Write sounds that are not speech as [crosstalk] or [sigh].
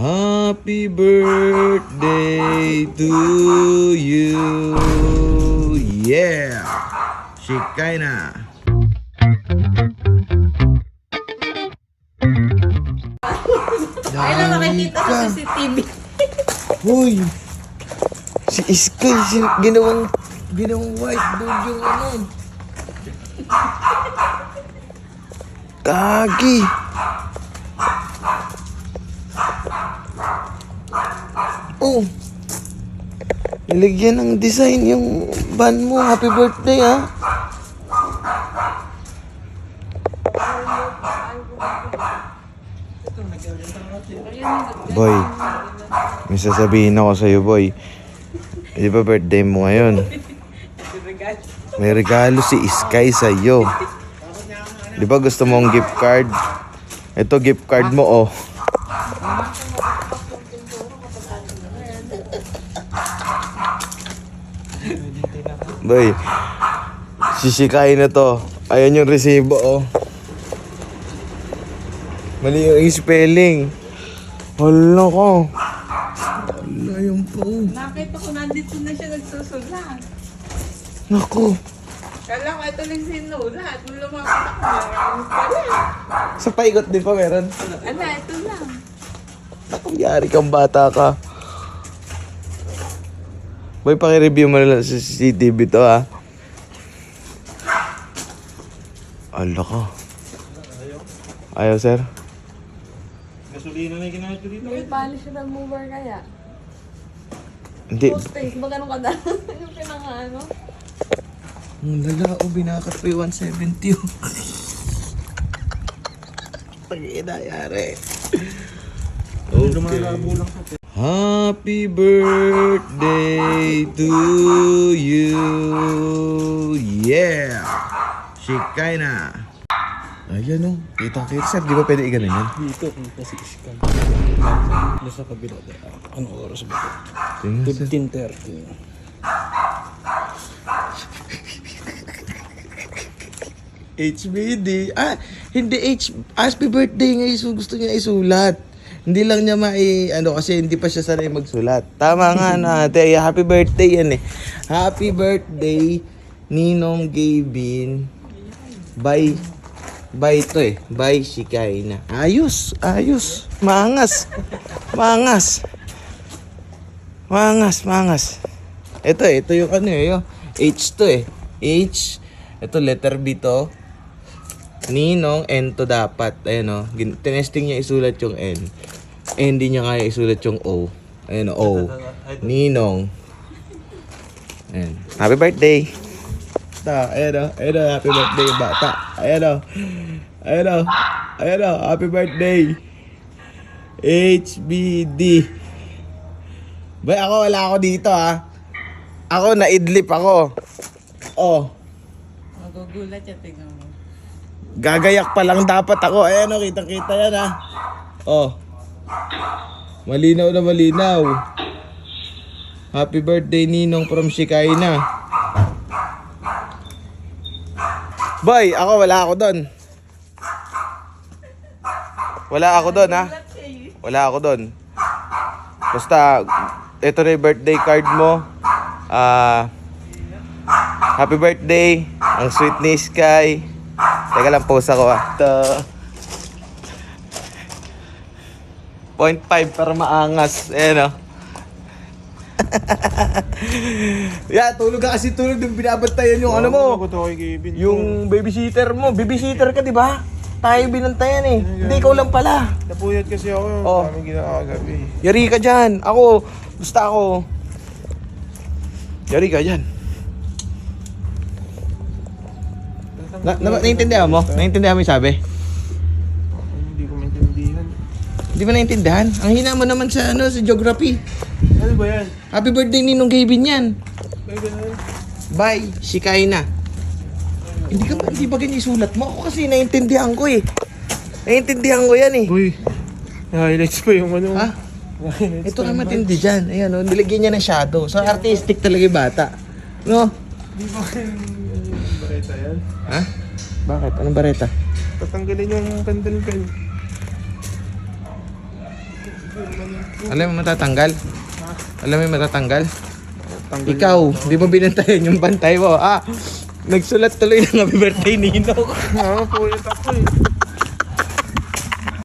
Happy birthday to you. Yeah. Shikay na. Kailan makikita sa CCTV? Hoy. Si Iskay, si, ginawang, ginawang whiteboard yung ano. Kagi. Oh. Nilagyan ng design yung van mo. Happy birthday, ha? Boy, may sasabihin ako sa'yo, boy. Di ba birthday mo ngayon? May regalo si Sky sa'yo. Di ba gusto mong gift card? Ito gift card mo, oh. Boy, sisikain na to. Ayan yung resibo, oh. Mali yung spelling. Hala ko. Hala yung po. Nakita ko nandito na siya nagsusulat. Naku. Kala ko ito lang sinulat. Nung lumapit ako, pala. Sa paigot din pa meron. Ala, ito lang. Naku, yari kang bata ka. Boy, paki-review mo na lang sa CCTV to, ha? Ala ka. Ayaw, sir? Gasolina na yung ginamit ko dito. May polish na mover kaya. Hindi. Post-face, ba ganun ka [laughs] yung pinaka ano? Ang lala, oh, binakat pa yung 170, oh. Pag-ina, yari. Lumalabo lang sa Happy birthday to you. Yeah. Shikay na. Ayan o. Kitang kita sir. Di ba pwede iganon yan? Dito, kita si Ishkan. Doon sa kabila. Ano oras ba Tingnan ito? sir. 15.30. HBD. Ah, hindi H. Happy birthday nga isu gusto niya isulat. Hindi lang niya mai ano kasi hindi pa siya sanay magsulat. Tama nga na ate. Happy birthday yan eh. Happy birthday Ninong Gavin. By by to eh. By Shikay na. Ayos, ayos. Maangas. Maangas. Maangas, maangas. Ito eh, ito yung ano eh, yung H to eh. H. Ito letter B to. Ninong, N to dapat. Ayan o. Gin- Tinesting niya isulat yung N. Eh, hindi niya kaya isulat yung O. Ayan o, O. Ninong. Ayan. Happy birthday. Ta, ayan o. Ayan o, happy birthday bata. Ayan o. Ayan o. Ayan o, happy birthday. HBD. Bay, ako wala ako dito ha. Ako naidlip ako. Oh. Magugulat siya, tingnan mo. Gagayak pa lang dapat ako. Ayan o, kitang-kita yan ha. Oh. Malinaw na malinaw. Happy birthday Ninong from Shikaina. Boy, ako wala ako doon. Wala ako doon ha. Wala ako doon. Basta, ito na yung birthday card mo. Ah, happy birthday. Ang sweet ni Sky. Teka lang, pause ako ah. Ito. 0.5 para maangas. Ayan o. [laughs] yeah, tulog ka kasi tulog yung binabantayan yung ano mo. Yung babysitter mo. Babysitter ka, di ba? Tayo binantayan eh. Hindi, ikaw lang pala. Napuyat kasi ako. Oh. Oh. Kami ginakagabi. Yari ka dyan. Ako, basta ako. Yari ka dyan. Na, na, naintindihan mo? Naintindihan mo yung sabi? Hindi ko maintindihan. Hindi mo naintindihan? Ang hina mo naman sa ano sa geography. Ano ba yan? Happy birthday Ninong Gavin yan. May ganun. Bye, Shikay na. Hindi ka ba, hindi ba ganyan sulat mo? Ako kasi naintindihan ko eh. Naintindihan ko yan eh. Uy. Highlights pa yung ano. Ha? Highlights Ito na matindi dyan. Ayan o, nilagyan niya ng shadow. So artistic talaga yung bata. No? Di ba yung bareta yan? Ha? Bakit? Anong bareta? Tatanggalin yung candle pen. Alam mo matatanggal? Alam mo yung matatanggal? Tanggal Ikaw, di mo binantayan yung bantay mo. Ah, nagsulat tuloy ng happy birthday Nino. Oo, po, ito ako eh.